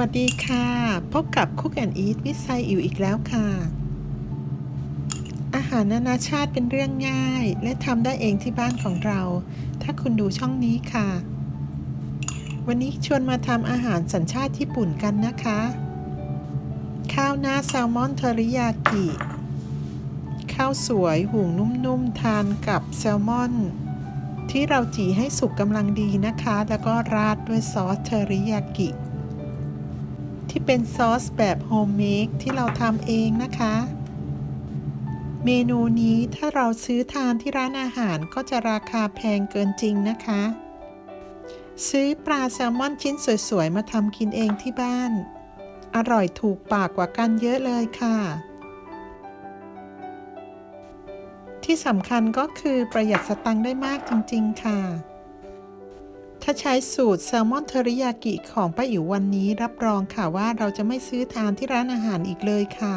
วัสดีค่ะ พบกับ Cook and Eat วิไซอิวอีกแล้วค่ะ อาหารนานาชาติเป็นเรื่องง่าย และทำได้เองที่บ้านของเรา ถ้าคุณดูช่องนี้ค่ะ วันนี้ชวนมาทำอาหารสัญชาติญี่ปุ่นกันนะคะ ข้าวหน้าแซลมอนเทอริยากิ ข้าวสวยหุงนุ่มๆ ทานกับแซลมอน ที่เราจีให้สุกกำลังดีนะคะ แล้วก็ราดด้วยซอสเทอริยากิ ที่เป็นซอสแบบโฮมเมดที่เราทำเองนะคะ เมนูนี้ถ้าเราซื้อทานที่ร้านอาหารก็จะราคาแพงเกินจริงนะคะ ซื้อปลาแซลมอนชิ้นสวยๆ มาทำกินเองที่บ้าน อร่อยถูกปากกว่ากันเยอะเลยค่ะที่สำคัญก็คือประหยัดสตังค์ได้มากจริง ๆ ค่ะ ถ้าใช้สูตรแซลมอนเทอริยากิของป้าอิ๋ววันนี้รับรองค่ะว่าเราจะไม่ซื้อทานที่ร้านอาหารอีกเลยค่ะ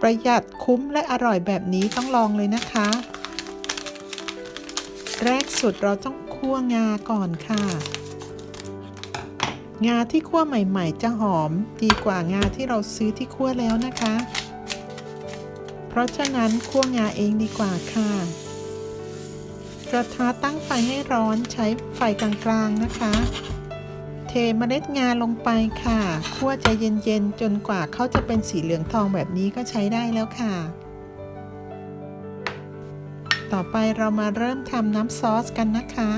ประหยัดคุ้มและอร่อยแบบนี้ต้องลองเลยนะคะ แรกสุดเราต้องคั่วงาก่อนค่ะ งาที่คั่วใหม่ ๆ จะหอมดีกว่างาที่เราซื้อที่คั่วแล้วนะคะ เพราะฉะนั้นคั่วงาเองดีกว่าค่ะ กระทะตั้งไฟให้ร้อนใช้ไฟกลางๆนะคะ เทเมล็ดงาลงไปค่ะคั่วใจเย็นๆ จนกว่าเขาจะเป็นสีเหลืองทองแบบนี้ก็ใช้ได้แล้วค่ะ ต่อไปเรามาเริ่มทำน้ำซอสกันนะคะ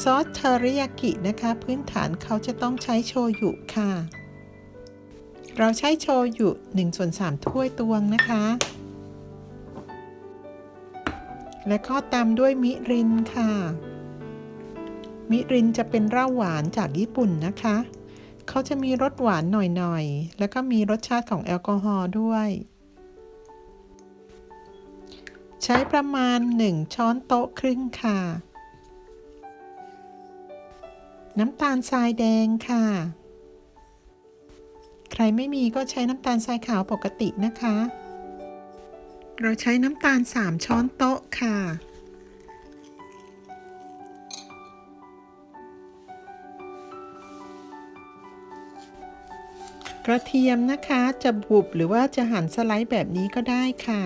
ซอสเทอริยากินะคะ พื้นฐานเขาจะต้องใช้โชยุค่ะ เราใช้โชยุ1ส่วน3ถ้วยตวงนะคะ และก็ตามด้วยมิรินค่ะ มิรินจะเป็นเหล้าหวานจากญี่ปุ่นนะคะ เขาจะมีรสหวานหน่อยๆ แล้วก็มีรสชาติของแอลกอฮอล์ด้วย ใช้ประมาณ 1 ช้อนโต๊ะครึ่งค่ะ น้ำตาลทรายแดงค่ะ ใครไม่มีก็ใช้น้ำตาลทรายขาวปกตินะคะ เราใช้น้ำตาล 3 ช้อนโต๊ะค่ะ กระเทียมนะคะจะบุบหรือว่าจะหั่นสไลด์แบบนี้ก็ได้ค่ะ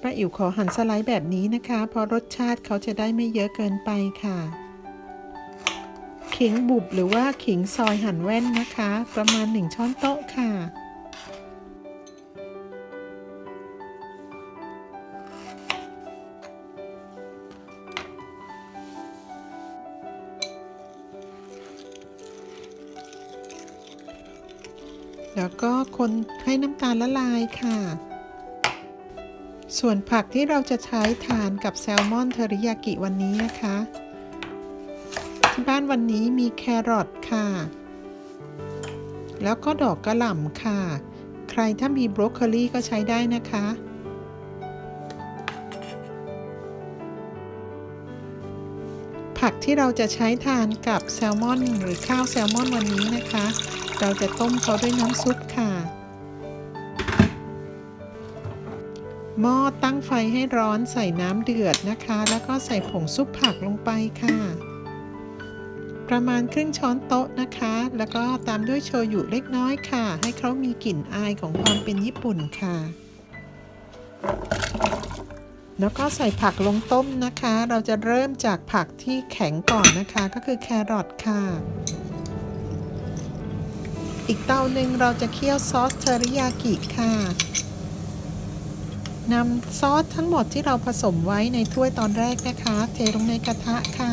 ป้าอิ๋วขอหั่นสไลด์แบบนี้นะคะ เพราะรสชาติเขาจะได้ไม่เยอะเกินไปค่ะ ขิงบุบหรือว่าขิงซอยหั่นแว่นนะคะ ประมาณ 1 ช้อนโต๊ะค่ะ แล้วก็คนให้น้ำตาลละลายค่ะ ส่วนผักที่เราจะใช้ทานกับแซลมอนเทอริยากิวันนี้นะคะ ที่บ้านวันนี้มีแครอทค่ะ แล้วก็ดอกกระหล่ำค่ะ ใครถ้ามีบรอกโคลีก็ใช้ได้นะคะ ที่เราจะใช้ทานกับแซลมอนหรือข้าวแซลมอนวันนี้นะคะ เราจะต้มเขาด้วยน้ำซุปค่ะ หม้อตั้งไฟให้ร้อนใส่น้ำเดือดนะคะ แล้วก็ใส่ผงซุปผักลงไปค่ะ ประมาณครึ่งช้อนโต๊ะนะคะ แล้วก็ตามด้วยโชยุเล็กน้อยค่ะ ให้เขามีกลิ่นอายของความเป็นญี่ปุ่นค่ะ แล้วก็ใส่ผักลงต้มนะคะ เราจะเริ่มจากผักที่แข็งก่อนนะคะ ก็คือแครอทค่ะ อีกเตาหนึ่งเราจะเคี่ยวซอสเทอริยากิค่ะนำซอสทั้งหมดที่เราผสมไว้ในถ้วยตอนแรกนะคะ เทลงในกระทะค่ะ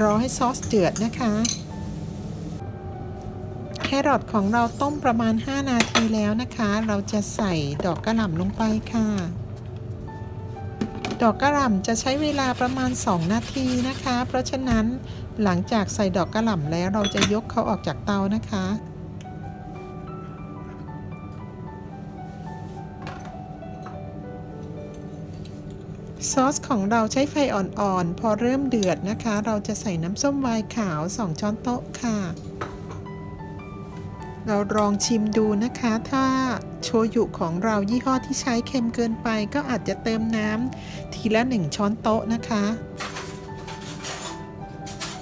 รอให้ซอสเดือดนะคะ แครอทของเราต้มประมาณ 5 นาทีแล้วนะคะ เราจะใส่ดอกกระหล่ำลงไปค่ะ ดอกกระหล่ำจะใช้เวลาประมาณ 2 นาทีนะคะ เพราะฉะนั้นหลังจากใส่ดอกกระหล่ำแล้วเราจะยกเขาออกจากเตานะคะ ซอสของเราใช้ไฟอ่อนๆ พอเริ่มเดือดนะคะ เราจะใส่น้ำส้มไวน์ขาว 2 ช้อนโต๊ะค่ะ เราลองชิมดูนะคะ ถ้า โชยุของเรายี่ห้อที่ใช้เค็มเกินไปก็อาจจะเติมน้ำทีละ 1 ช้อนโต๊ะนะคะ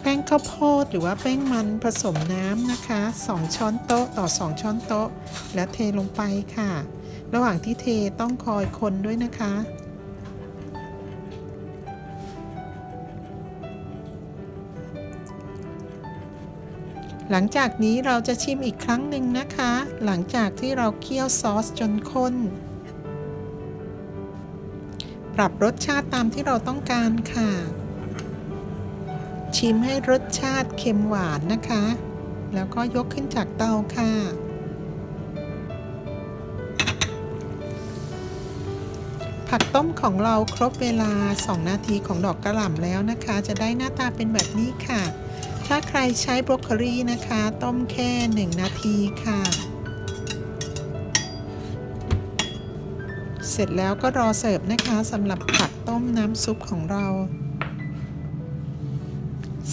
แป้งข้าวโพดหรือว่าแป้งมันผสมน้ำนะคะ 2 ช้อนโต๊ะต่อ 2 ช้อนโต๊ะ แล้วเทลงไปค่ะ ระหว่างที่เทต้องคอยคนด้วยนะคะ หลังจากนี้เราจะชิมอีกครั้งหนึ่งนะคะ หลังจากที่เราเคี่ยวซอสจนข้น ปรับรสชาติตามที่เราต้องการค่ะ ชิมให้รสชาติเค็มหวานนะคะ แล้วก็ยกขึ้นจากเตาค่ะ ผักต้มของเราครบเวลา 2 นาทีของดอกกระหล่ำแล้วนะคะ จะได้หน้าตาเป็นแบบนี้ค่ะ ถ้าใครใช้บรอกโคลีนะคะ ต้มแค่ 1 นาทีค่ะ เสร็จแล้วก็รอเสิร์ฟนะคะสำหรับผักต้มน้ำซุปของเรา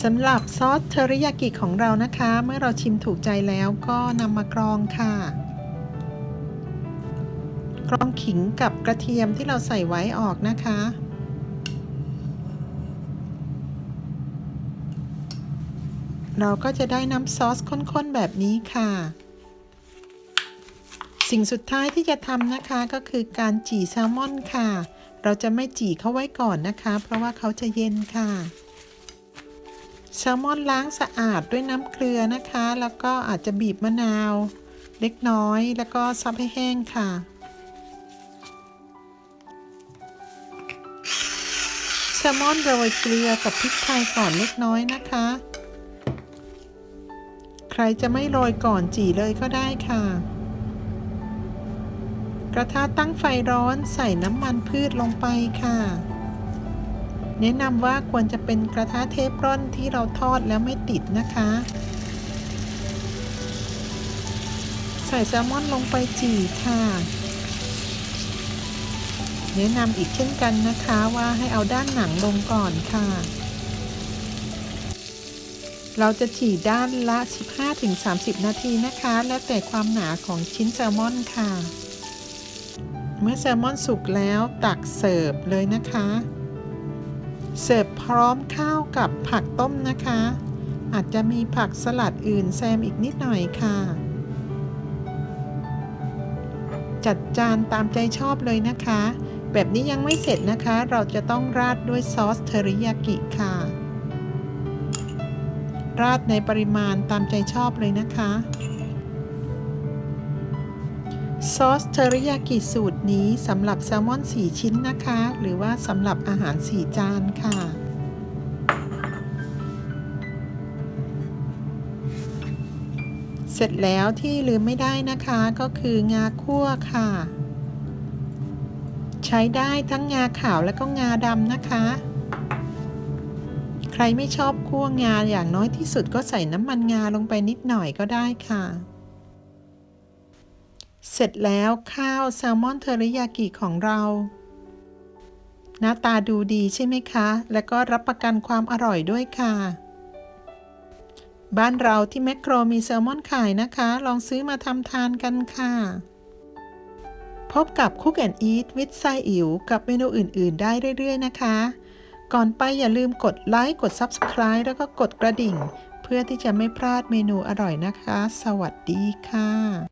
สำหรับซอสเทอริยากิของเรานะคะ เมื่อเราชิมถูกใจแล้วก็นำมากรองค่ะ กรองขิงกับกระเทียมที่เราใส่ไว้ออกนะคะ เราก็จะได้น้ำซอสข้นๆแบบนี้ค่ะ สิ่งสุดท้ายที่จะทำนะคะก็คือการจี่แซลมอนค่ะ เราจะไม่จี่เขาไว้ก่อนนะคะ เพราะว่าเขาจะเย็นค่ะแซลมอนล้างสะอาดด้วยน้ำเกลือนะคะ แล้วก็อาจจะบีบมะนาว เล็กน้อยแล้วก็ซับให้แห้งค่ะแซลมอนโรยเกลือกับพริกไทยก่อนเล็กน้อยนะคะ ใครจะไม่โรยก่อนจี่เลยก็ได้ค่ะ กระทะตั้งไฟร้อนใส่น้ำมันพืชลงไปค่ะ แนะนำว่าควรจะเป็นกระทะเทฟรอนที่เราทอดแล้วไม่ติดนะคะ ใส่แซลมอนลงไปจี่ค่ะแนะนำอีกเช่นกันนะคะว่าให้เอาด้านหนังลงก่อนค่ะ เราจะฉีดด้านละ 15-30 นาทีนะคะ แล้วแต่ความหนาของชิ้นแซลมอนค่ะ เมื่อแซลมอนสุกแล้วตักเสิร์ฟเลยนะคะ เสิร์ฟพร้อมข้าวกับผักต้มนะคะ อาจจะมีผักสลัดอื่นแซมอีกนิดหน่อยค่ะ จัดจานตามใจชอบเลยนะคะ แบบนี้ยังไม่เสร็จนะคะ เราจะต้องราดด้วยซอสเทอริยากิค่ะ ราดในปริมาณตามใจชอบเลยนะคะ ซอสเทอริยากิสูตรนี้สำหรับแซลมอน 4 ชิ้นนะคะ หรือว่าสำหรับอาหาร 4 จานค่ะเสร็จแล้วที่ลืมไม่ได้นะคะก็คืองาคั่วค่ะ ใช้ได้ทั้งงาขาวและก็งาดำนะคะ ใครไม่ชอบคั่วงาอย่างน้อยที่สุดก็ใส่น้ำมันงาลงไปนิดหน่อยก็ได้ค่ะ เสร็จแล้วข้าวแซลมอนเทอริยากิของเรา หน้าตาดูดีใช่ไหมคะ และก็รับประกันความอร่อยด้วยค่ะ บ้านเราที่แมคโครมีแซลมอนขายนะคะ ลองซื้อมาทำทานกันค่ะ พบกับ Cook and Eat with ไซอิ๋วกับเมนูอื่น ๆ ได้เรื่อย ๆ นะคะ ก่อนไปอย่าลืมกดไลค์กด Subscribe แล้วก็กดกระดิ่ง เพื่อที่จะไม่พลาดเมนูอร่อยนะคะ สวัสดีค่ะ